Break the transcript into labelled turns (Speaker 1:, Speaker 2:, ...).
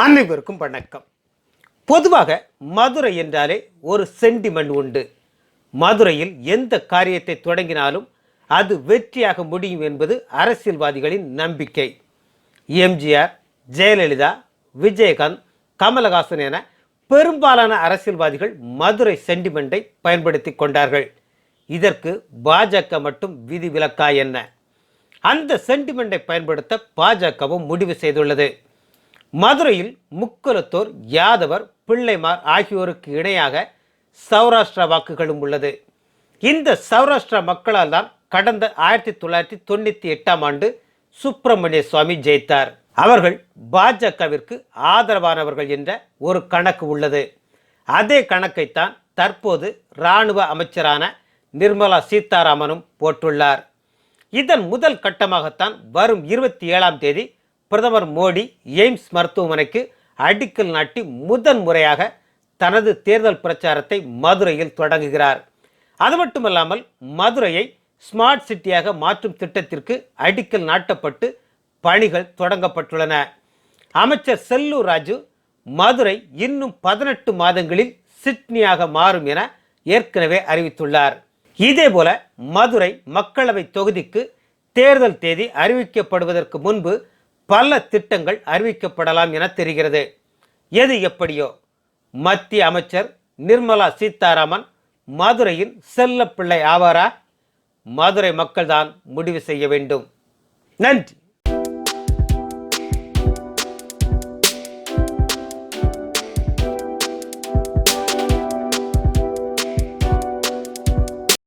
Speaker 1: அனைவருக்கும் வணக்கம். பொதுவாக மதுரை என்றாலே ஒரு சென்டிமெண்ட் உண்டு. மதுரையில் எந்த காரியத்தை தொடங்கினாலும் அது வெற்றியாக முடியும் என்பது அரசியல்வாதிகளின் நம்பிக்கை. எம்ஜிஆர் ஜெயலலிதா விஜயகாந்த் கமலஹாசன் என பெரும்பாலான அரசியல்வாதிகள் மதுரை சென்டிமெண்ட்டை பயன்படுத்தி கொண்டார்கள். இதற்கு பாஜக மட்டும் விதிவிலக்கா என்ன? அந்த சென்டிமெண்ட்டை பயன்படுத்த பாஜகவும் முடிவு செய்துள்ளது. மதுரையில் முக்குலத்தோர் யாதவர் பிள்ளைமார் ஆகியோருக்கு இணையாக சௌராஷ்டிரா வாக்குகளும் உள்ளது. இந்த சௌராஷ்டிரா மக்களால் தான் கடந்த ஆயிரத்தி தொள்ளாயிரத்தி தொண்ணூற்றி எட்டாம் ஆண்டு சுப்பிரமணிய சுவாமி ஜெயித்தார். அவர்கள் பாஜகவிற்கு ஆதரவானவர்கள் என்ற ஒரு கணக்கு உள்ளது. அதே கணக்கைத்தான் தற்போது இராணுவ அமைச்சரான நிர்மலா சீதாராமனும் போட்டுள்ளார் இதன் முதல் கட்டமாகத்தான் வரும் இருபத்தி ஏழாம் தேதி பிரதமர் மோடி எய்ம்ஸ் மருத்துவமனைக்கு அடிக்கல் நாட்டி முதன் முறையாக தனது தேர்தல் பிரச்சாரத்தை மதுரையில் தொடங்குகிறார். அது மட்டுமல்லாமல் மதுரையை ஸ்மார்ட் சிட்டியாக மாற்றும் திட்டத்திற்கு அடிக்கல் நாட்டப்பட்டு பணிகள் தொடங்கப்பட்டுள்ளன. அமைச்சர் செல்லூர் ராஜு மதுரை இன்னும் பதினெட்டு மாதங்களில் சிட்னியாக மாறும் என ஏற்கனவே அறிவித்துள்ளார். இதேபோல மதுரை மக்களவை தொகுதிக்கு தேர்தல் தேதி அறிவிக்கப்படுவதற்கு முன்பு பல திட்டங்கள் அறிவிக்கப்படலாம் என தெரிகிறது. எது எப்படியோ மத்திய அமைச்சர் நிர்மலா சீதாராமன் மதுரையின் செல்லப்பிள்ளை ஆவாரா? மதுரை மக்கள்தான் முடிவு செய்ய வேண்டும். நன்றி.